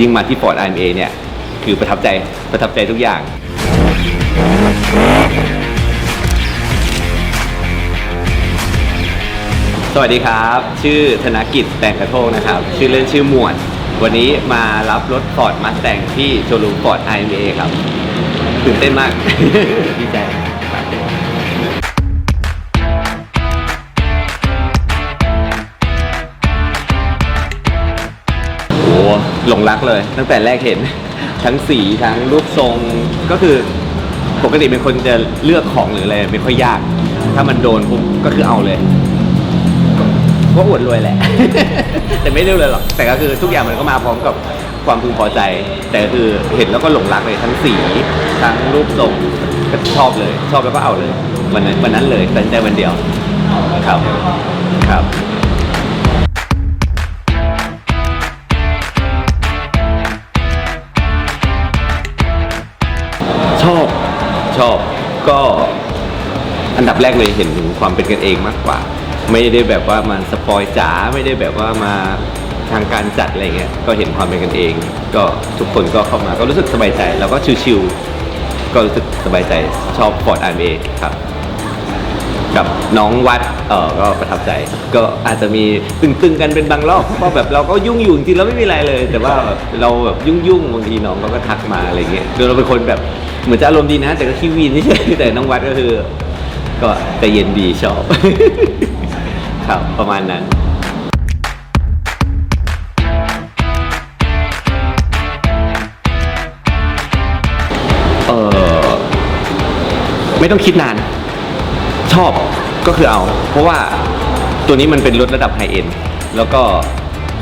ยิ่งมาที่ Ford IMA เนี่ยคือประทับใจประทับใจทุกอย่าง สวัสดีครับ ชื่อธนกิจแตงกระโทกนะครับ ชื่อเล่นชื่อหมวด วันนี้มารับรถ Ford Mustang ที่โชว์รูม Ford IMA ครับตื่นเต้นมากดีใจ หลงรักเลย ตั้งแต่แรกเห็น ทั้งสีทั้งรูปทรงก็คือปกติเป็นคนจะเลือกของหรืออะไรไม่ค่อยยาก ถ้ามันโดนปุ๊บก็คือเอาเลยก็อวดรวยแหละ แต่ไม่ได้เลยหรอก แต่ก็คือทุกอย่างมันก็มาพร้อมกับความพึงพอใจ แต่คือเห็นแล้วก็หลงรักเลยทั้งสีทั้งรูปทรงก็ชอบเลย ชอบแล้วก็เอาเลยวันนั้นวันนั้นเลยตัดใจวันเดียวครับครับ อบชอบก็อันดับแรกเลยเห็นถึงความเป็นกันเองมากกว่า ไม่ได้แบบว่ามันสปอยจ๋าไม่ได้แบบว่ามาทางการจัดอะไรเงี้ยก็เห็นความเป็นกันเอง ก็ทุกคนก็เข้ามาก็รู้สึกสบายใจ แล้วก็ชิวๆก็รู้สึกสบายใจชอบฟอร์ดอาร์เอครับกับน้องวัดเออก็ประทับใจ ก็อาจจะมีตึงๆกันเป็นบางรอบเพราะแบบเราก็ยุ่งอยู่จริงๆเราไม่มีอะไรเลย แต่ว่าแบบเราแบบยุ่งๆบางทีน้องเขาก็ทักมาอะไรเงี้ยคือเราเป็นคนแบบ เหมือนจะอารมณ์ดีนะ แต่ก็ขี้วีนนี่ใช่แต่น้องวัดก็คือ ก็ใจเย็นดีชอบ ครับประมาณนั้นเออไม่ต้องคิดนาน ชอบก็คือเอา เพราะว่าตัวนี้มันเป็นรถระดับไฮเอ็นแล้วก็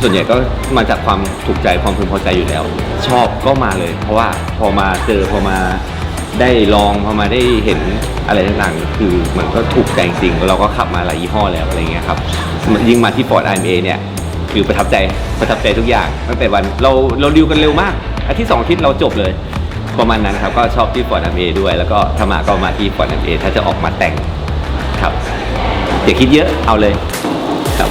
ส่วนใหญ่ก็มาจากความถูกใจความพึงพอใจอยู่แล้ว ชอบก็มาเลย เพราะว่าพอมาเจอพอมาได้ลองพอมาได้เห็นอะไรต่างๆ คือมันก็ถูกใจจริงๆเราก็ขับมาหลายยี่ห้อแล้วอะไรเงี้ยครับยิ่งมาที่ Ford IMA เนี่ยคือประทับใจประทับใจทุกอย่าง ตั้งแต่วันเราเราดิวกันเร็วมากอาทิตย์สองอาทิตย์เราจบเลยประมาณนั้นครับก็ชอบที่ Ford IMA ด้วย แล้วก็ถ้ามาก็มาที่ Ford IMA ถ้าจะออกมาแต่งครับอย่าคิดเยอะเอาเลยครับ